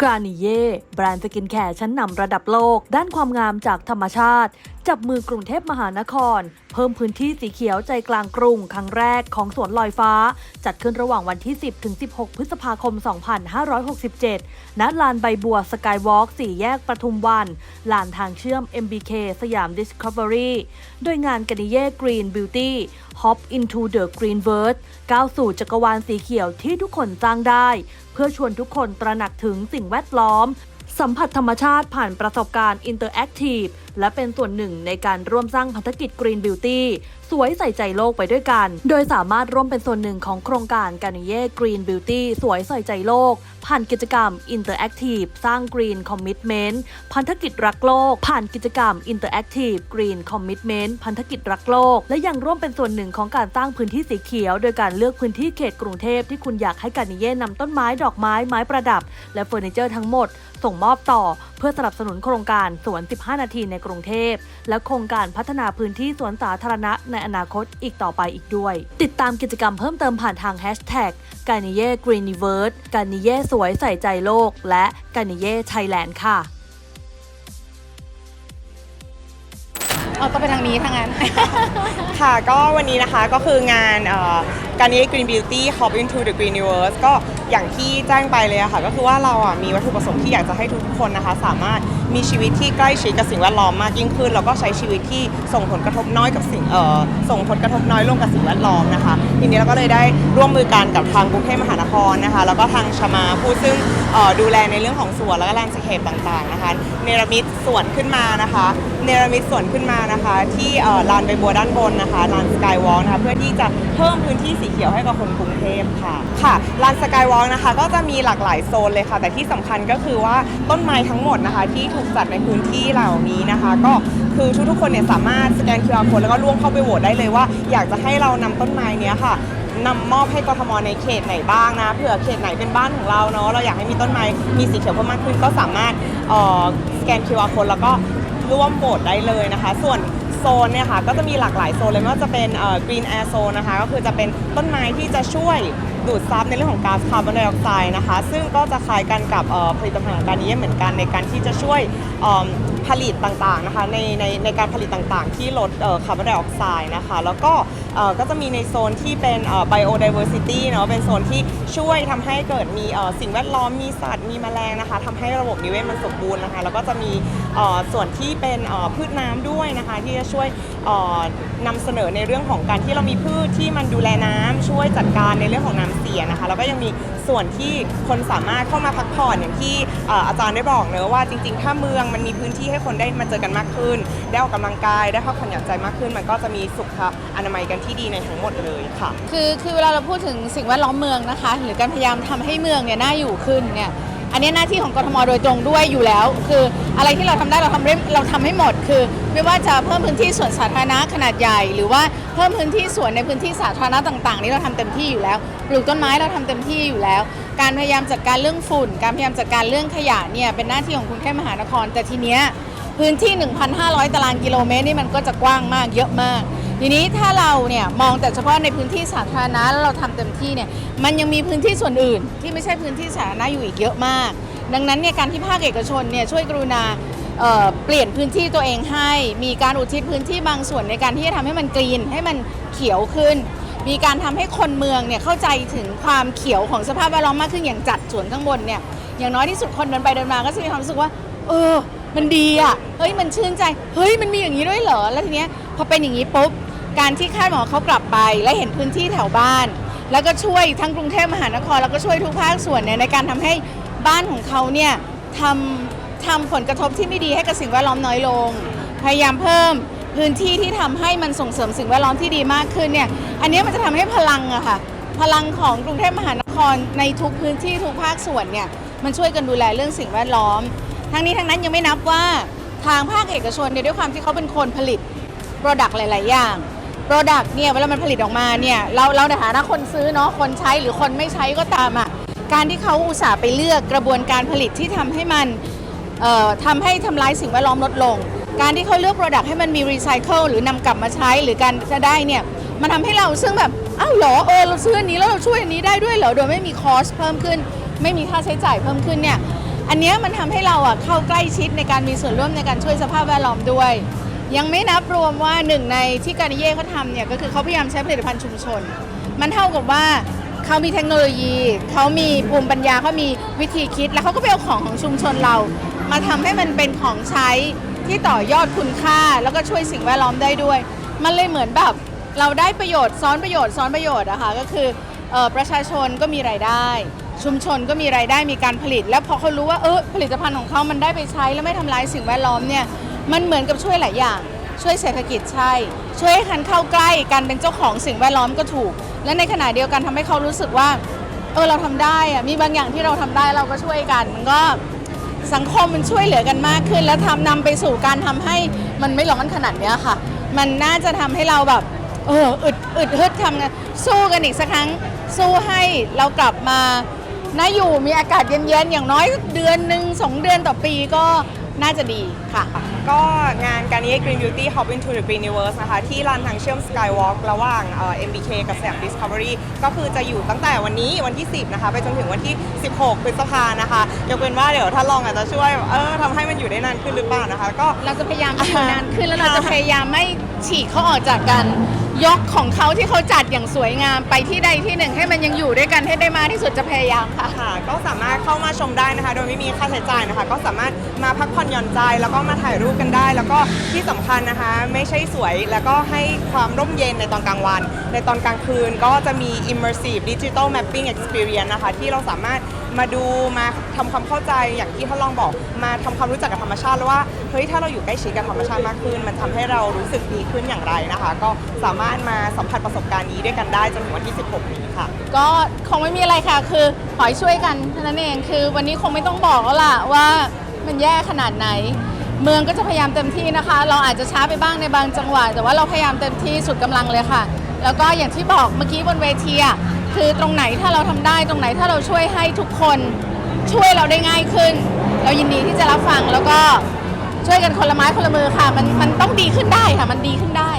กรานิเย่แบรนด์สกินแคร์ชั้นนำระดับโลก ด้านความงามจากธรรมชาติ จับมือกรุงเทพมหานคร เพิ่มพื้นที่สีเขียวใจกลางกรุง ครั้งแรกของสวนลอยฟ้า จัดขึ้นระหว่างวันที่ 10 ถึง 16 พฤษภาคม 2567 ณ ลานใบบัวสกายวอล์กสี่แยกปทุมวัน ลานทางเชื่อม MBK สยาม Discovery โดยงานกนิเย่ Green Beauty Hop into the Green World ก้าวสู่จักรวาลสีเขียวที่ทุกคนสร้างได้ เพื่อชวนทุกคนตระหนักถึงสิ่งแวดล้อม สัมผัสธรรมชาติผ่านประสบการณ์อินเตอร์แอคทีฟและเป็นส่วนหนึ่งในการร่วมสร้างพันธกิจ Green Beauty สวยใส่ใจโลกไปด้วยกัน โดยสามารถร่วมเป็นส่วนหนึ่งของโครงการกานิเย่ Green Beauty สวยใส่ใจโลก ผ่านกิจกรรม Interactive สร้าง Green Commitment พันธกิจรักโลก ผ่านกิจกรรม Interactive Green Commitment พันธกิจรักโลก และยังร่วมเป็นส่วนหนึ่งของการสร้างพื้นที่สีเขียว โดยการเลือกพื้นที่เขตกรุงเทพที่คุณอยากให้กานิเย่นำต้นไม้ดอกไม้ไม้ประดับ และเฟอร์นิเจอร์ทั้งหมด ส่งมอบต่อ พื่อสนับสนุนโครงการสวน 15 นาทีในกรุงเทพ และโครงการพัฒนาพื้นที่สวนสาธารณะในอนาคตอีกต่อไปอีกด้วย ติดตามกิจกรรมเพิ่มเติมผ่านทางแฮชแท็กกานิเย่กรีนิเวิร์สกานิเย่สวยใส่ใจโลก และกานิเย่ไทยแลนด์ค่ะ เอาต้องไปทางนี้ทางนั้น ค่ะก็วันนี้นะคะก็คืองานการนี้ Green Beauty Hop into the Green Universe ก็อย่างที่แจ้งไปเลยอะค่ะ ก็คือว่าเราอะมีวัตถุประสงค์ที่อยากจะให้ทุกๆคนนะคะ สามารถมีชีวิตที่ใกล้ชิดกับสิ่งแวดล้อมมากยิ่งขึ้น แล้วก็ใช้ชีวิตที่ส่งผลกระทบน้อยกับสิ่งเอ่อส่งผลกระทบน้อยลงกับสิ่งแวดล้อมนะคะ ทีนี้เราก็เลยได้ร่วมมือกันกับทางกรุงเทพมหานครนะคะ แล้วก็ทางชมาผู้ซึ่งเอ่อดูแลในเรื่องของสวนและก็แลนด์สเคปต่างๆนะคะเนรมิตสวนขึ้นมานะคะเนรมิตสวนขึ้นมานะคะ ที่เอ่อลานใบบัวด้านบนนะคะลานสกายวอล์กนะคะเพื่อที่จะเพิ่มพื้นที่สีเขียวให้กับคนกรุงเทพค่ะค่ะลานสกายวอล์กนะคะก็จะมีหลากหลายโซนเลยค่ะ แต่ที่สำคัญก็คือว่าต้นไม้ทั้งหมดนะคะที่ถูกจัดในพื้นที่เหล่านี้นะคะ ก็คือทุกๆคนเนี่ยสามารถสแกน QR code แล้วก็ร่วมเข้าไปโหวตได้เลยว่า อยากจะให้เรานำต้นไม้เนี้ยค่ะนำมอบให้กทมในเขตไหนบ้างนะเผื่อเขตไหนเป็นบ้านของเราเนาะเราอยากให้มีต้นไม้มีสีเขียวเพิ่มมากขึ้น ก็สามารถออสแกน QR code แล้วก็ร่วมโหวตได้เลยนะคะ ส่วน โซนเนี่ยค่ะก็จะมีหลากหลายโซนเลยไม่ว่าจะเป็นเอ่อ Green Air Zone นะคะก็คือจะเป็นต้นไม้ที่จะช่วยดูดซับในเรื่องของก๊าซคาร์บอนไดออกไซด์นะคะ ซึ่งก็จะคล้ายกันกับผลิตภัณฑ์ของการนี้เหมือนกันในการที่จะช่วยผลิตต่างๆนะคะในในในการผลิตต่างๆ ที่ลดคาร์บอนไดออกไซด์นะคะ แล้วก็ เอ่อก็จะมีในโซนที่เป็นเอ่อ biodiversity เนาะเป็นโซนที่ช่วยทำให้เกิดมีเอ่อสิ่งแวดล้อมมีสัตว์มีแมลงนะคะทำให้ระบบนิเวศมันสมบูรณ์นะคะ แล้วก็จะมีเอ่อส่วนที่เป็นเอ่อพืชน้ำด้วยนะคะ ที่จะช่วยเอ่อนำเสนอในเรื่องของการที่เรามีพืชที่มันดูแลน้ำช่วยจัดการในเรื่องของน้ำเสียนะคะ แล้วก็ยังมีส่วนที่คนสามารถเข้ามาพักผ่อนอย่างที่เอ่ออาจารย์ได้บอกเนอะว่าจริงๆ ถ้าเมืองมันมีพื้นที่ให้คนได้มาเจอกันมากขึ้น ได้ออกกำลังกายได้พักผ่อนหย่อนใจมากขึ้น มันก็จะมีสุขอนามัยกันที่ดีในทั้งหมดเลยค่ะ คือคือเวลาเราพูดถึงสิ่งแวดล้อมเมืองนะคะ หรือการพยายามทำให้เมืองเนี่ยน่าอยู่ขึ้นเนี่ยอันนี้หน้าที่ของกทมโดยตรงด้วยอยู่แล้ว คืออะไรที่เราทำได้เราทำได้เราทำให้หมดคือ ไม่ว่าจะเพิ่มพื้นที่สวนสาธารณะขนาดใหญ่ หรือว่าเพิ่มพื้นที่สวนในพื้นที่สาธารณะต่าง ๆ นี่เราทำเต็มที่อยู่แล้วปลูกต้นไม้เราทำเต็มที่อยู่แล้ว การพยายามจัดการเรื่องฝุ่น การพยายามจัดการเรื่องขยะเนี่ยเป็นหน้าที่ของกรุงเทพมหานครแต่ทีเนี้ยพื้นที่ 1,500 ตารางกิโลเมตรนี่มันก็จะกว้างมากเยอะมาก ทีนี้ถ้าเราเนี่ยมองแต่เฉพาะในพื้นที่สาธารณะแล้วเราทำเต็มที่เนี่ยมันยังมีพื้นที่ส่วนอื่น ที่ไม่ใช่พื้นที่สาธารณะอยู่อีกเยอะมาก ดังนั้นเนี่ยการที่ภาคเอกชนเนี่ยช่วยกรุณาเเปลี่ยนพื้นที่ตัวเองให้ มีการอุทิศพื้นที่บางส่วนในการที่จะทำให้มันกรีนให้มันเขียวขึ้น มีการทำให้คนเมืองเนี่ยเข้าใจถึงความเขียวของสภาพแวดล้อมมากขึ้นอย่างจัดสวนข้างบนเนี่ยอย่างน้อยที่สุดคนเดินไปเดินมาก็จะมีความรู้สึกว่า เออ มันดีอะ เฮ้ย มันชื่นใจ เฮ้ย มันมีอย่างนี้ด้วยเหรอ แล้วทีเนี้ยพอเป็นอย่างนี้ปุ๊บ การที่คาดหมอเขากลับไป และเห็นพื้นที่แถวบ้าน แล้วก็ช่วยทั้งกรุงเทพมหานคร แล้วก็ช่วยทุกภาคส่วนเนี่ยในการทำให้บ้านของเขาเนี่ยทำทำผลกระทบที่ไม่ดีให้กับสิ่งแวดล้อมน้อยลง พยายามเพิ่มพื้นที่ที่ทำให้มันส่งเสริมสิ่งแวดล้อมที่ดีมากขึ้นเนี่ยอันนี้มันจะทำให้พลังอะค่ะพลังของกรุงเทพมหานครในทุกพื้นที่ทุกภาคส่วนเนี่ยมันช่วยกันดูแลเรื่องสิ่งแวดล้อม ทั้งนี้ทั้งนั้นยังไม่นับว่าทางภาคเอกชนเนี่ยด้วยความที่เขาเป็นคนผลิต Product หลาย ๆ อย่าง Product เนี่ยเวลามันผลิตออกมาเนี่ยเราเราในฐานะคนซื้อเนาะคนใช้หรือคนไม่ใช้ก็ตามอะการที่เขาอุตส่าห์ไปเลือกกระบวนการผลิตที่ทำให้มันเอ่อทำให้ทำลายสิ่งแวดล้อมลดลง การที่เขาเลือก Product ให้มันมีรีไซเคิลหรือนำกลับมาใช้หรือการจะได้เนี่ยมันทำให้เราซึ่งแบบอ้าวหรอเออเราซื้ออันนี้แล้วเราช่วยอันนี้ได้ด้วยเหรอโดยไม่มีคอสเพิ่มขึ้น ไม่มีค่าใช้จ่ายเพิ่มขึ้นเนี่ยอันนี้มันทำให้เราอะเข้าใกล้ชิดในการมีส่วนร่วมในการช่วยสภาพแวดล้อมด้วย ยังไม่นับรวมว่าหนึ่งในที่การิเย่เขาทำเนี่ยก็คือเขาพยายามใช้ผลิตภัณฑ์ชุมชน มันเท่ากับว่าเขามีเทคโนโลยี เขามีภูมิปัญญาเขามีวิธีคิด แล้วเขาก็ไปเอาของของชุมชนเรา มาทำให้มันเป็นของใช้ที่ต่อยอดคุณค่า แล้วก็ช่วยสิ่งแวดล้อมได้ด้วย มันเลยเหมือนแบบเราได้ประโยชน์ซ้อนประโยชน์ซ้อนประโยชน์อะค่ะก็คือออประชาชนก็มีรายได้ ชุมชนก็มีรายได้มีการผลิต แล้วพอเขารู้ว่าเออผลิตภัณฑ์ของเขามันได้ไปใช้แล้วไม่ทำลายสิ่งแวดล้อมเนี่ย มันเหมือนกับช่วยหลายอย่าง ช่วยเศรษฐกิจใช่ ช่วยให้คันเข้าใกล้การเป็นเจ้าของสิ่งแวดล้อมก็ถูก และในขณะเดียวกันทำให้เขารู้สึกว่าเออเราทำได้อะมีบางอย่างที่เราทำได้เราก็ช่วยกัน มันก็สังคมมันช่วยเหลือกันมากขึ้น และทำนำไปสู่การทำให้มันไม่ร้อนขนาดเนี้ยค่ะ มันน่าจะทำให้เราแบบเอออึดอึดฮึดทำงานสู้กันอีกสักครั้ง สู้ให้เรากลับมาน่าอยู่มีอากาศเย็นๆอย่างน้อยเดือนหนึ่งสองเดือนต่อปีก็ น่าจะดีค่ะ ก็งานการนี้ Green Beauty Hop into the Green Universe นะคะ ที่ลานทางเชื่อม Skywalk ระหว่างเอ่อ MBK กับสยาม Discovery ก็คือจะอยู่ตั้งแต่วันนี้วันที่ 10 นะคะ ไปจนถึงวันที่ 16 พฤษภานะคะยกเว้นว่าเดี๋ยวถ้าลองอาจจะช่วยเออทำให้มันอยู่ได้นานขึ้นหรือเปล่านะคะ ก็ เราจะพยายามให้อยู่นานขึ้นแล้วเราจะค่ะพยายามไม่ฉีกเขาออกจากกัน ยกของเขาที่เขาจัดอย่างสวยงามไปที่ใดที่หนึ่งให้มันยังอยู่ด้วยกันให้ได้มากที่สุดจะพยายามค่ะ ค่ะก็สามารถเข้ามาชมได้นะคะ โดยไม่มีค่าใช้จ่ายนะคะ ก็สามารถมาพักผ่อนหย่อนใจ แล้วก็มาถ่ายรูปกันได้ แล้วก็ที่สำคัญนะคะ ไม่ใช่สวยแล้วก็ให้ความร่มเย็นในตอนกลางวัน ในตอนกลางคืนก็จะมี immersive digital mapping experience นะคะ ที่เราสามารถมาดูมาทำความเข้าใจอย่างที่ท่านลองบอก มาทำความรู้จักกับธรรมชาติแล้วว่า เฮ้ยถ้าเราอยู่ใกล้ชิดกับธรรมชาติมากขึ้น มันทำให้เรารู้สึกดีขึ้นอย่างไรนะคะ ก็สามารถมาสัมผัสประสบการณ์นี้ด้วยกันได้จนถึงวันที่ 16 นี้ค่ะ ก็คงไม่มีอะไรค่ะ คือขอให้ช่วยกันเท่านั้นเองคือวันนี้คงไม่ต้องบอกแล้วล่ะว่ามันแย่ขนาดไหน เมืองก็จะพยายามเต็มที่นะคะ เราอาจจะช้าไปบ้างในบางจังหวะแต่ว่าเราพยายามเต็มที่สุดกำลังเลยค่ะ แล้วก็อย่างที่บอกเมื่อกี้บนเวทีอะคือตรงไหนถ้าเราทำได้ตรงไหนถ้าเราช่วยให้ทุกคนช่วยเราได้ง่ายขึ้น เรายินดีที่จะรับฟังแล้วก็ ช่วยกันคนละไม้คนละมือค่ะ มันมันต้องดีขึ้นได้ค่ะ มันดีขึ้นได้